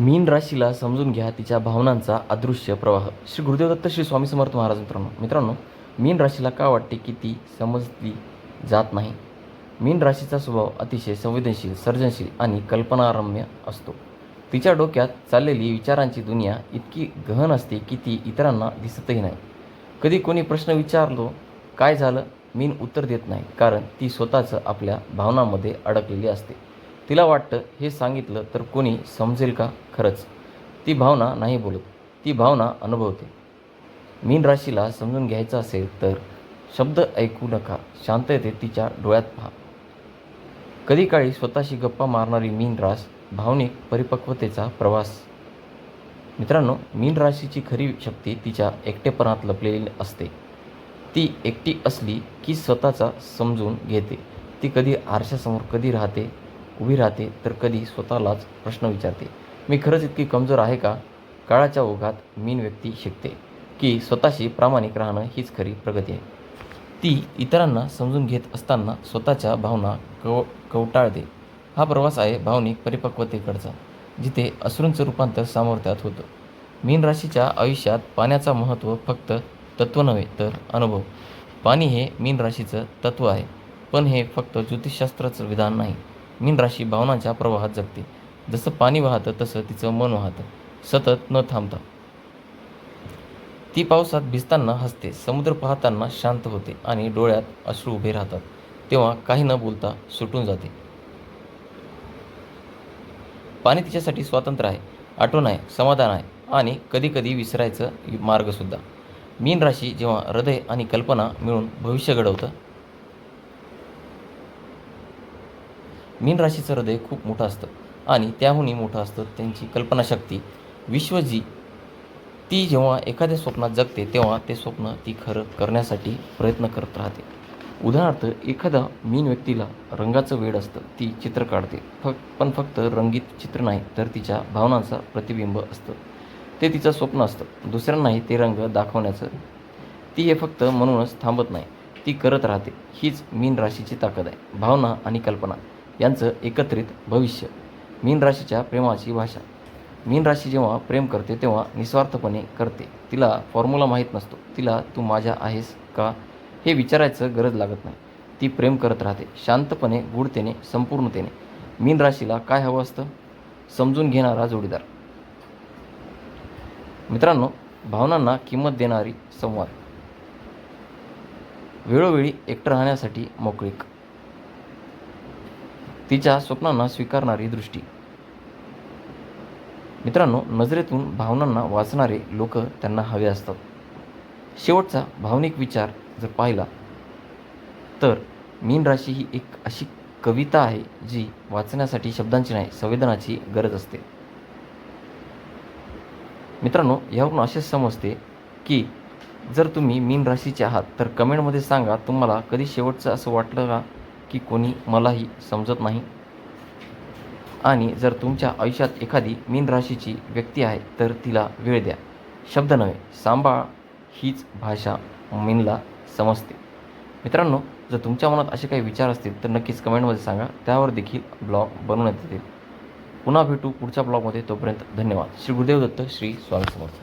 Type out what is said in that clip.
मीन राशीला समजून घ्या तिच्या भावनांचा अदृश्य प्रवाह. श्री गुरुदेव दत्त श्री स्वामी समर्थ महाराज मित्रांनो मित्रांनो मीन राशीला का वाटते की ती समजली जात नाही? मीन राशीचा स्वभाव अतिशय संवेदनशील सर्जनशील आणि कल्पनारम्य असतो. तिच्या डोक्यात चाललेली विचारांची दुनिया इतकी गहन असते की ती इतरांना दिसतही नाही. कधी कोणी प्रश्न विचारलो काय झालं? मीन उत्तर देत नाही कारण ती स्वतःचं आपल्या भावनांमध्ये अडकलेली असते. तिला वाटतं हे सांगितलं तर कोणी समजेल का? खरंच. ती भावना नाही बोलत. ती भावना अनुभवते. मीन राशीला समजून घ्यायचं असेल तर शब्द ऐकू नका. शांततेत तिच्या डोळ्यात पहा. कधी काळी स्वतःशी गप्पा मारणारी मीन रास भावनिक परिपक्वतेचा प्रवास. मित्रांनो मीन राशीची खरी शक्ती तिच्या एकटेपणात लपलेली असते. ती एकटी असली की स्वतःचा समजून घेते. ती कधी आरशासमोर कधी राहते? उभी राहते तर कधी स्वतःलाच प्रश्न विचारते. मी खरंच इतकी कमजोर आहे का? काळाच्या ओघात मीन व्यक्ती शिकते की स्वतःशी प्रामाणिक राहणं हीच खरी प्रगती आहे. ती इतरांना समजून घेत असताना स्वतःच्या भावना कव कवटाळते. हा प्रवास आहे भावनिक परिपक्वतेकडचा जिथे अश्रूंचं रूपांतर सामर्थ्यात होतं. मीन राशीच्या आयुष्यात पाण्याचा महत्त्व फक्त तत्त्व नव्हे तर अनुभव. पाणी हे मीन राशीचं तत्त्व आहे पण हे फक्त ज्योतिषशास्त्राचं विधान नाही. मीन राशी भावनांच्या प्रवाहात जगते. जसं पाणी वाहतं तसं तिचं मन वाहतं. सतत न थांबता. ती पावसात भिजताना हसते. समुद्र पाहताना शांत होते आणि डोळ्यात अश्रू उभे राहतात. तेव्हा काही न बोलता सुटून जाते. पाणी तिच्यासाठी स्वातंत्र्य आहे. आठवण आहे समाधान आहे आणि कधीकधी विसरायचं मार्गसुद्धा. मीन राशी जेव्हा हृदय आणि कल्पना मिळून भविष्य घडवतं मीन राशीचं हृदय खूप मोठं असतं आणि त्याहूनही मोठं असतं त्यांची कल्पनाशक्ती. विश्व जी ती जेव्हा एखाद्या स्वप्नात जगते तेव्हा ते स्वप्न ती खरं करण्यासाठी प्रयत्न करत राहते. उदाहरणार्थ एखादा मीन व्यक्तीला रंगाचं वेड असतं ती चित्र काढते. फक्त पण फक्त रंगीत चित्र नाही तर तिच्या भावनांचा प्रतिबिंब असतं. ते तिचं स्वप्न असतं. दुसऱ्यांनाही ते रंग दाखवण्याचं. ती हे फक्त म्हणूनच थांबत नाही ती करत राहते. हीच मीन राशीची ताकद आहे. भावना आणि कल्पना. यांचं एकत्रित भविष्य. मीन राशीच्या प्रेमाची भाषा. मीन राशी जेव्हा प्रेम करते तेव्हा निस्वार्थपणे करते. तिला फॉर्म्युला माहीत नसतो. तिला तू माझ्या आहेस का? हे विचारायचं गरज लागत नाही. ती प्रेम करत राहते. शांतपणे गूढतेने संपूर्णतेने. मीन राशीला काय हवं असतं? समजून घेणारा जोडीदार. मित्रांनो भावनांना किंमत देणारी संवाद. वेळोवेळी एकटं राहण्यासाठी मोकळीक. तिच्या स्वप्नांना स्वीकारणारी दृष्टी. मित्रांनो नजरेतून भावनांना वाचणारे लोक त्यांना हवे असतात. शेवटचा भावनिक विचार जर पाहिला तर मीन राशी ही एक अशी कविता आहे जी वाचण्यासाठी शब्दांची नाही संवेदनाची गरज असते. मित्रांनो यावरून असे समजते की जर तुम्ही मीन राशीचे आहात तर कमेंटमध्ये सांगा तुम्हाला कधी शेवटचं असं वाटलं का? की कोणी मलाही समजत नाही. आणि जर तुमच्या आयुष्यात एखादी मीन राशीची व्यक्ती आहे तर तिला वेळ द्या. शब्द नव्हे सांभाळ हीच भाषा मीनला समजते. मित्रांनो जर तुमच्या मनात असे काही विचार असतील तर नक्कीच कमेंटमध्ये सांगा. त्यावर देखील ब्लॉग बनवण्यात येतील. पुन्हा भेटू पुढच्या ब्लॉगमध्ये. तोपर्यंत धन्यवाद. श्री गुरुदेव दत्त श्री स्वामी समर्थ.